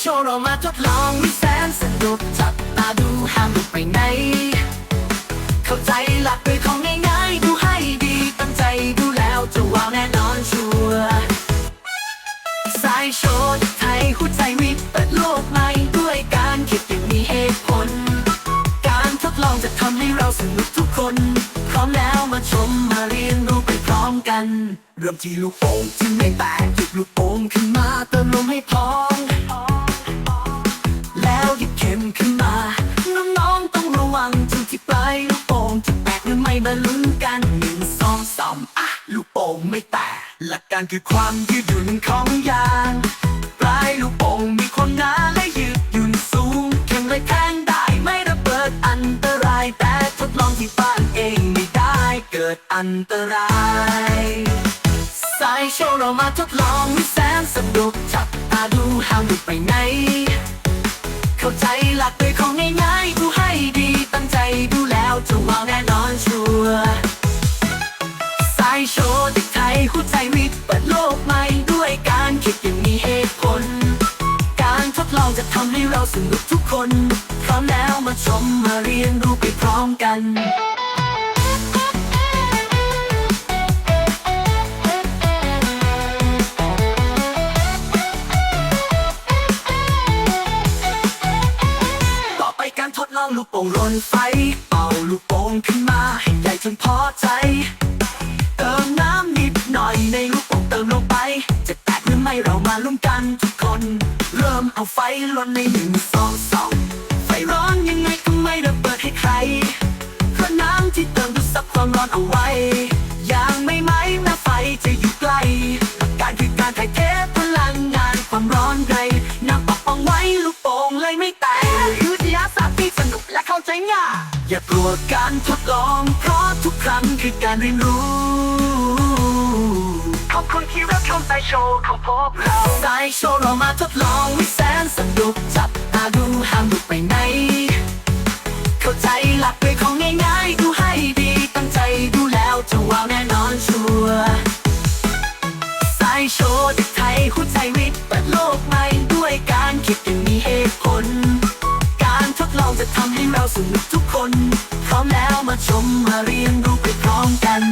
โชว์เรามาทดลองมีแสนสุกจับตาดูห้ามลุดไปไหน เข้าใจหลักเปของง่ายๆ ดูให้ดีตั้งใจดูแล้วจะว้าแน่นอนชัวร์สายโชว์ไทยหัวใจวิเปิดโลกใหม่ด้วยการคิดอย่างมีเหตุผล กัน เริ่มที่ลูกโป่งที่ไม่แตกหยิบลูกโป่งขึ้นมาเติมลมให้พอมแล้วหยิบเข็มขึ้นมา น้องๆต้องระวังจุดที่ปลายลูกโป่งจะแตกหรือไม่มาลุ้นกันหนึ่งสองสามอะลูกโป่งไม่แตกหลักการคือความยืดหยุ่นของยาง ปลายลูกโป่งมีความหนาและยืดหยุ่นสูงแข็งเลยแท ดอันตรายสายโชว์เรามาทดลองวิแสนสนุกจับตาดูห้ามหลุดไปไหน เข้าใจหลักเลยของง่ายๆดูให้ดีตั้งใจดูแล้วจะว้าวแน่นอนชัวร์สายโชว์เด็กไทยหัวใจวิทย์เปิดโลกใหม่ด้วยการคิดอย่างมีเหตุผล การทดลองจะทำให้เราสนุกทุกคนพร้อมแล้วมาชมมาเรียนรู้ไปพร้อมกัน ป่งรนไฟ เป่าลูกโป่งขึ้นมาให้ใหญ่จนพอใจ เติมน้ำนิดหน่อยในลูกโป่งเติมลงไป จะแตกหรือไม่เรามาลุ้นกันทุกคน เริ่มเอาไฟลนในหนึ่งสองสองไฟร้อนยังไงก็ไม่ระเบิดให้ใครเพราะน้ำที่เติมดูซับความร้อนเอาไว้ นุกและอย่ากลัวการทดลองเพราะทุกครั้งคือการเรียนรู้ ขอบคุณที่รับชมสายโชว์ของพวกเราสายโชว์เรามาทดลองวิแสนสนุกจับตาดูห้ามหลุดไปไหน เข้าใจหลักเลยของง่ายๆ ดูให้ดีตั้งใจดูแล้วจะว้าวแน่นอนชัวร์สายโชว์เด็กไทยหัวใจวิทย์เปิดโลกใหม่ จะทำให้เราสนุกทุกคน พร้อมแล้วมาชมมาเรียนรู้ไปพร้อมกัน